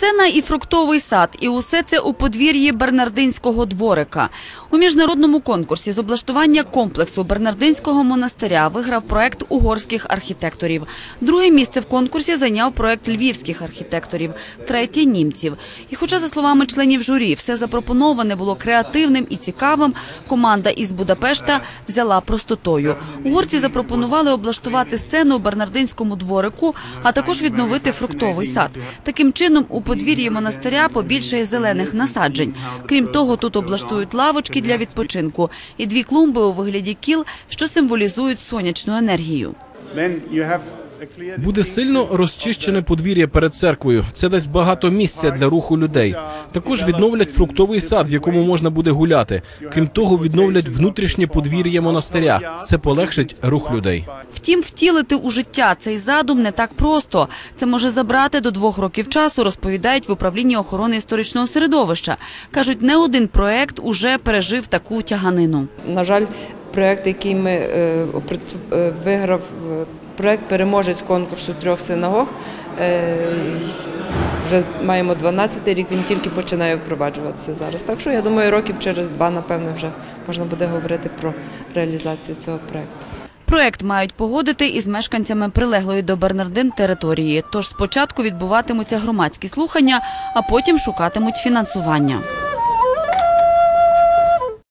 Сцена і фруктовий сад, і усе це у подвір'ї Бернардинського дворика. У міжнародному конкурсі з облаштування комплексу Бернардинського монастиря виграв проект угорських архітекторів. Друге місце в конкурсі зайняв проект львівських архітекторів, третє німців. І хоча, за словами членів журі, все запропоноване було креативним і цікавим, команда із Будапешта взяла простотою. Угорці запропонували облаштувати сцену у Бернардинському дворику, а також відновити фруктовий сад. Таким чином, у подвір'ї монастиря побільшає зелених насаджень. Крім того, тут облаштують лавочки для відпочинку і дві клумби у вигляді кіл, що символізують сонячну енергію. Буде сильно розчищене подвір'я перед церквою. Це дасть багато місця для руху людей. Також відновлять фруктовий сад, в якому можна буде гуляти. Крім того, відновлять внутрішнє подвір'я монастиря. Це полегшить рух людей. Втім, втілити у життя цей задум не так просто. Це може забрати до двох років часу, розповідають в управлінні охорони історичного середовища. Кажуть, не один проект уже пережив таку тяганину. На жаль, проект, який ми е, е, виграв, е, проект переможець конкурсу трьох синагог. Вже маємо 12 рік, він тільки починає впроваджуватися зараз. Так що я думаю, років через два, напевно, вже можна буде говорити про реалізацію цього проекту. Проект мають погодити із мешканцями прилеглої до Бернардин території. Тож спочатку відбуватимуться громадські слухання, а потім шукатимуть фінансування.